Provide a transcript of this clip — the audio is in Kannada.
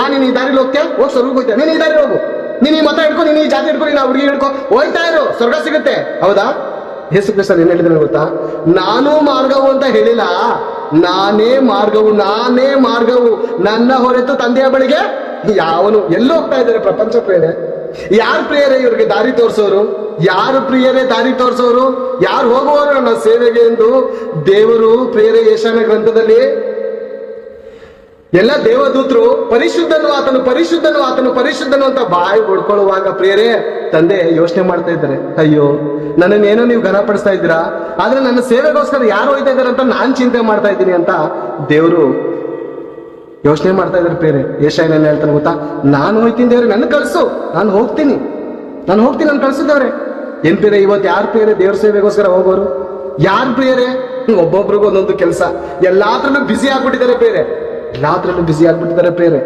ಆ, ನೀನು ಈ ದಾರಿಲಿ ಹೋಗ್ತೀಯ? ಹೋಗ್ ಸ್ವರ್ಗಕ್ಕೆ ಹೋಗ್ತೀಯ ನೀನು ಈ ದಾರಿ ಹೋಗು. ನೀನು ಈ ಮತ ಹಿಡ್ಕೊ ನೀನು ಈ ಜಾತಿ ಹಿಡ್ಕೊ ನೀನು ಅವ್ರಿಗೆ ಹಿಡ್ಕೊ ಹೋಯ್ತಾ ಇರು, ಸ್ವರ್ಗ ಸಿಗುತ್ತೆ. ಹೌದಾ? ಹೆಸರು ಕೃಷ್ಣ ಏನ್ ಹೇಳಿದ್ರೆ ಗೊತ್ತಾ? ನಾನು ಮಾರ್ಗವು ಅಂತ ಹೇಳಿಲ್ಲ. ನಾನೇ ಮಾರ್ಗವು ನಾನೇ ಮಾರ್ಗವು. ನನ್ನ ಹೊರತು ತಂದೆಯ ಬಳಿಗೆ ಯಾವನು ಎಲ್ಲಿ ಹೋಗ್ತಾ ಇದ್ದಾರೆ ಪ್ರಪಂಚ ಪ್ರೇರೆ ಯಾರು ಪ್ರಿಯರೇ ಇವ್ರಿಗೆ ದಾರಿ ತೋರಿಸೋರು? ಯಾರು ಪ್ರಿಯರೇ ದಾರಿ ತೋರಿಸೋರು? ಯಾರು ಹೋಗುವವರು ನನ್ನ ಸೇವೆಗೆ ಎಂದು ದೇವರು ಪ್ರಿಯರೇ ಯಶಾನ ಗ್ರಂಥದಲ್ಲಿ ಎಲ್ಲ ದೇವದೂತರು ಪರಿಶುದ್ಧನು, ಆತನು ಪರಿಶುದ್ಧನು ಆತನು ಪರಿಶುದ್ಧನು ಅಂತ ಬಾಯಿ ಹೊಡ್ಕೊಳ್ಳುವಾಗ ಪ್ರಿಯರೇ, ತಂದೆ ಯೋಚನೆ ಮಾಡ್ತಾ ಇದ್ದಾರೆ. ಅಯ್ಯೋ, ನನ್ನನ್ನೇನೋ ನೀವು ಘನಪಡಿಸ್ತಾ ಇದ್ದೀರಾ? ಆದ್ರೆ ನನ್ನ ಸೇವೆಗೋಸ್ಕರ ಯಾರು ಹೋಯ್ತಾ ಇದ್ದಾರೆ ಅಂತ ನಾನ್ ಚಿಂತೆ ಮಾಡ್ತಾ ಇದ್ದೀನಿ ಅಂತ ದೇವರು ಯೋಚನೆ ಮಾಡ್ತಾ ಇದ್ದಾರೆ ಪ್ರಿಯರೇ. ಏಷಾಯನ ಏನ್ ಹೇಳ್ತಾನೆ ಗೊತ್ತಾ? ನಾನು ಹೋಯ್ತೀನಿ ದೇವ್ರೆ, ನನ್ನ ಕಳ್ಸು ನಾನು ಹೋಗ್ತೀನಿ. ನಾನು ಹೋಗ್ತೀನಿ, ನಾನು ಕಳ್ಸಿದವ್ರೆ ಏನ್ ಪ್ರಿಯರೇ, ಇವತ್ತು ಯಾರು ಪ್ರಿಯರೇ ದೇವ್ರ ಸೇವೆಗೋಸ್ಕರ ಹೋಗೋರು? ಯಾರು ಪ್ರಿಯರೇ? ಒಬ್ಬೊಬ್ರಿಗೂ ಒಂದೊಂದು ಕೆಲಸ. ಎಲ್ಲಾದ್ರೂ ಬಿಸಿ ಆಗ್ಬಿಟ್ಟಿದ್ದಾರೆ ಪ್ರಿಯರೇ ಎಲ್ಲಾದ್ರಲ್ಲೂ ಬಿಸಿ ಆಗ್ಬಿಟ್ಟಿದ್ದಾರೆ ಪ್ರಿಯರೇ